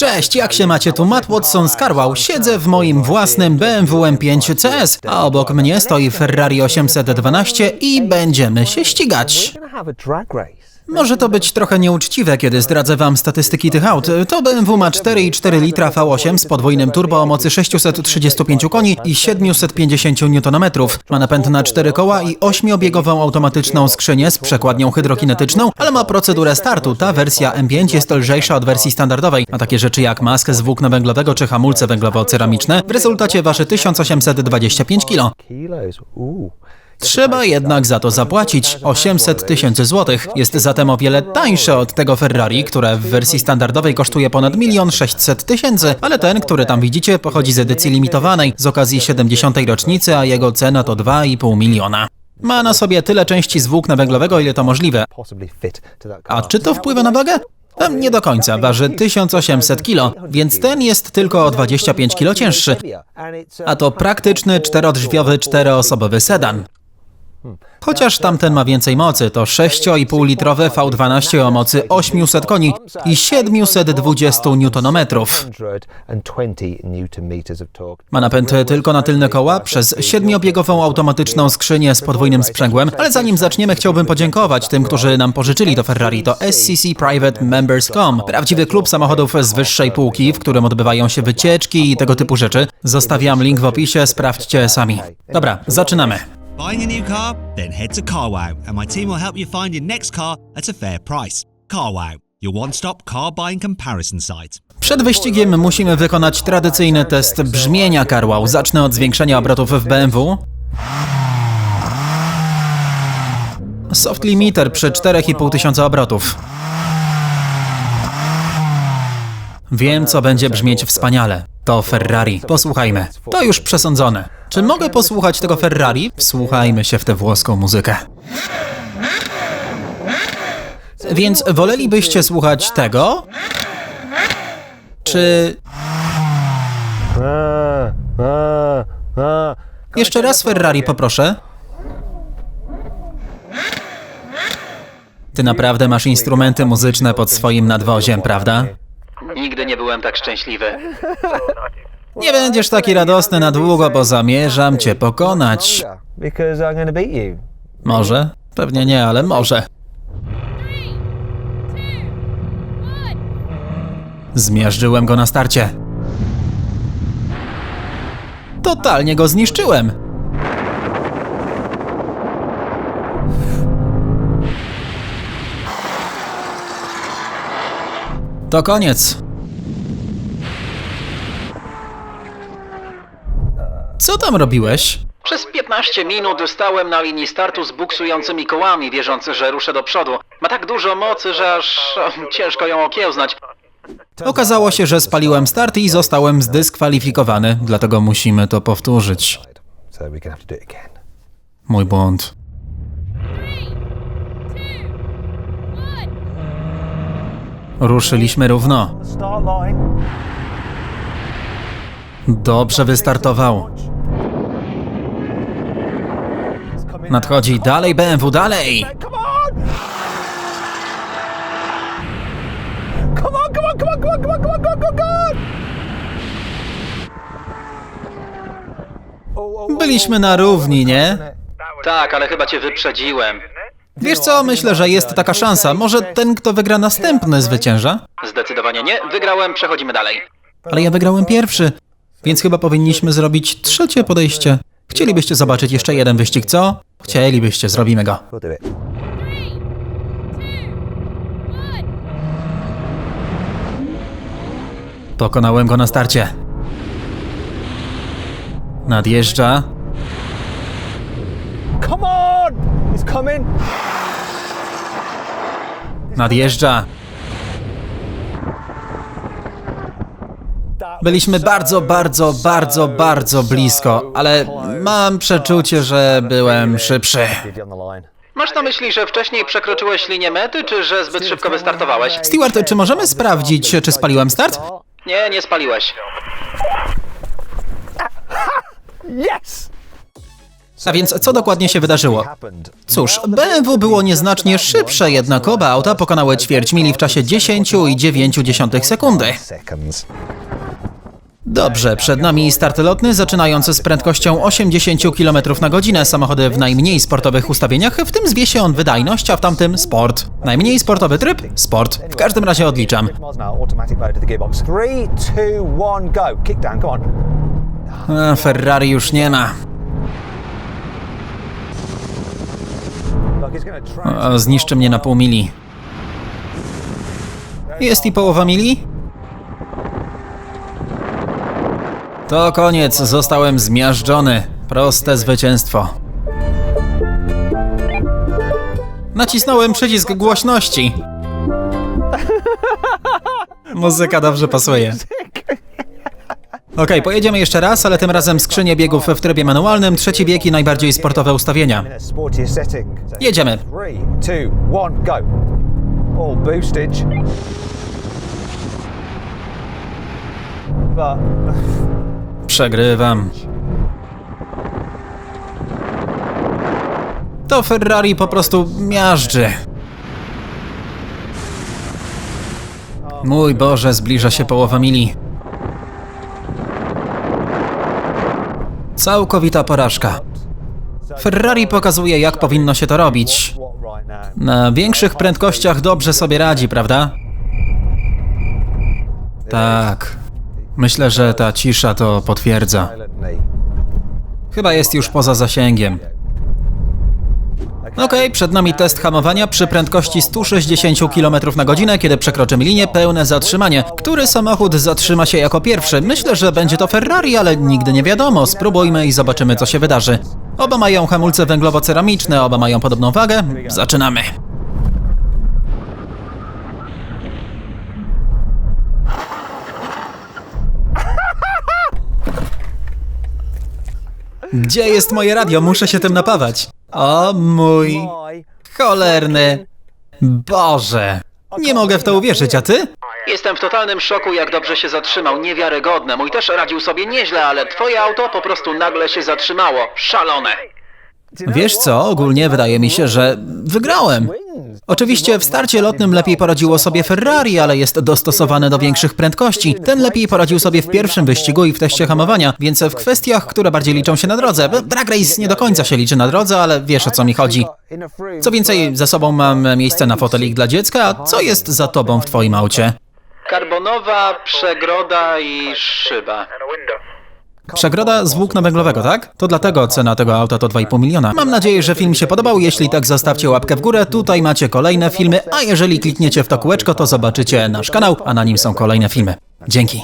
Cześć, jak się macie? Tu Matt Watson z Carwow. Siedzę w moim własnym BMW M5 CS, a obok mnie stoi Ferrari 812 i będziemy się ścigać. Może to być trochę nieuczciwe, kiedy zdradzę wam statystyki tych aut. To BMW ma 4,4 litra V8 z podwójnym turbo o mocy 635 koni i 750 Nm. Ma napęd na 4 koła i 8-biegową automatyczną skrzynię z przekładnią hydrokinetyczną, ale ma procedurę startu. Ta wersja M5 jest lżejsza od wersji standardowej. Ma takie rzeczy jak maskę z włókna węglowego czy hamulce węglowo-ceramiczne. W rezultacie waży 1825 kg. Trzeba jednak za to zapłacić 800 tysięcy złotych. Jest zatem o wiele tańsze od tego Ferrari, które w wersji standardowej kosztuje ponad 1 600 tysięcy, ale ten, który tam widzicie, pochodzi z edycji limitowanej z okazji 70. rocznicy, a jego cena to 2,5 miliona. Ma na sobie tyle części z włókna węglowego, ile to możliwe. A czy to wpływa na wagę? Nie do końca, waży 1800 kg, więc ten jest tylko o 25 kg cięższy. A to praktyczny czterodrzwiowy czteroosobowy sedan. Chociaż tamten ma więcej mocy, to 6,5 litrowe V12 o mocy 800 koni i 720 Nm. 120 newton meters of torque. Ma napęd tylko na tylne koła przez siedmiobiegową automatyczną skrzynię z podwójnym sprzęgłem, ale zanim zaczniemy chciałbym podziękować tym, którzy nam pożyczyli to Ferrari. To SCC Private Members.com, prawdziwy klub samochodów z wyższej półki, w którym odbywają się wycieczki i tego typu rzeczy. Zostawiam link w opisie, sprawdźcie sami. Dobra, zaczynamy. Buying a new car? Then head to CarWow and my team will help you find your next car at a fair price. CarWow, your one stop car buying comparison site. Przed wyścigiem musimy wykonać tradycyjny test brzmienia Carwow. Zacznę od zwiększenia obrotów w BMW. Soft limiter przy 4,5 tysiąca obrotów. Wiem, co będzie brzmieć wspaniale. To Ferrari. Posłuchajmy. To już przesądzone. Czy mogę posłuchać tego Ferrari? Wsłuchajmy się w tę włoską muzykę. Więc wolelibyście słuchać tego? Czy. Jeszcze raz Ferrari poproszę. Ty naprawdę masz instrumenty muzyczne pod swoim nadwoziem, prawda? Nigdy nie byłem tak szczęśliwy. Nie będziesz taki radosny na długo, bo zamierzam cię pokonać. Może? Pewnie nie, ale może. Zmiażdżyłem go na starcie. Totalnie go zniszczyłem. To koniec. Co tam robiłeś? Przez 15 minut stałem na linii startu z buksującymi kołami, wierząc, że ruszę do przodu. Ma tak dużo mocy, że aż o, ciężko ją okiełznać. Okazało się, że spaliłem start i zostałem zdyskwalifikowany, dlatego musimy to powtórzyć. So we're gonna have to do it again. Mój błąd. Ruszyliśmy równo. Dobrze wystartował. Nadchodzi dalej BMW, dalej! Byliśmy na równi, nie? Tak, ale chyba cię wyprzedziłem. Wiesz co, myślę, że jest taka szansa. Może ten, kto wygra następny, zwycięża? Zdecydowanie nie. Wygrałem, przechodzimy dalej. Ale ja wygrałem pierwszy, więc chyba powinniśmy zrobić trzecie podejście. Chcielibyście zobaczyć jeszcze jeden wyścig, co? Chcielibyście, zrobimy go. Pokonałem go na starcie. Nadjeżdża. Come on! He's coming. Nadjeżdża. Byliśmy bardzo, bardzo, bardzo, bardzo blisko, ale mam przeczucie, że byłem szybszy. Masz na myśli, że wcześniej przekroczyłeś linię mety, czy że zbyt szybko wystartowałeś? Stewart, czy możemy sprawdzić, czy spaliłem start? Nie, nie spaliłeś. Yes! A więc co dokładnie się wydarzyło? Cóż, BMW było nieznacznie szybsze, jednak oba auta pokonały ćwierć mili w czasie 10,9 sekundy. Dobrze, przed nami start lotny zaczynający z prędkością 80 km na godzinę. Samochody w najmniej sportowych ustawieniach, w tym zwie się on wydajność, a w tamtym sport. Najmniej sportowy tryb? Sport. W każdym razie odliczam. A, Ferrari już nie ma. Zniszczy mnie na pół mili. Jest i połowa mili? To koniec, zostałem zmiażdżony. Proste zwycięstwo. Nacisnąłem przycisk głośności. Muzyka dobrze pasuje. Okej, pojedziemy jeszcze raz, ale tym razem skrzynię biegów w trybie manualnym, trzeci bieg i najbardziej sportowe ustawienia. Jedziemy. All boostage. Przegrywam. To Ferrari po prostu miażdży. Mój Boże, zbliża się połowa mili. Całkowita porażka. Ferrari pokazuje, jak powinno się to robić. Na większych prędkościach dobrze sobie radzi, prawda? Tak. Myślę, że ta cisza to potwierdza. Chyba jest już poza zasięgiem. Okej, przed nami test hamowania przy prędkości 160 km na godzinę, kiedy przekroczymy linię pełne zatrzymanie. Który samochód zatrzyma się jako pierwszy? Myślę, że będzie to Ferrari, ale nigdy nie wiadomo. Spróbujmy i zobaczymy, co się wydarzy. Oba mają hamulce węglowo-ceramiczne, oba mają podobną wagę. Zaczynamy. Gdzie jest moje radio? Muszę się tym napawać. O mój cholerny Boże. Nie mogę w to uwierzyć, a ty? Jestem w totalnym szoku, jak dobrze się zatrzymał. Niewiarygodne. Mój też radził sobie nieźle, ale twoje auto po prostu nagle się zatrzymało. Szalone. Wiesz co, ogólnie wydaje mi się, że wygrałem. Oczywiście w starcie lotnym lepiej poradziło sobie Ferrari, ale jest dostosowane do większych prędkości. Ten lepiej poradził sobie w pierwszym wyścigu i w teście hamowania, więc w kwestiach, które bardziej liczą się na drodze. Drag Race nie do końca się liczy na drodze, ale wiesz o co mi chodzi. Co więcej, za sobą mam miejsce na fotelik dla dziecka, a co jest za tobą w twoim aucie? Karbonowa, przegroda i szyba. Przegroda z włókna węglowego, tak? To dlatego cena tego auta to 2,5 miliona. Mam nadzieję, że film się podobał. Jeśli tak, zostawcie łapkę w górę. Tutaj macie kolejne filmy, a jeżeli klikniecie w to kółeczko, to zobaczycie nasz kanał, a na nim są kolejne filmy. Dzięki.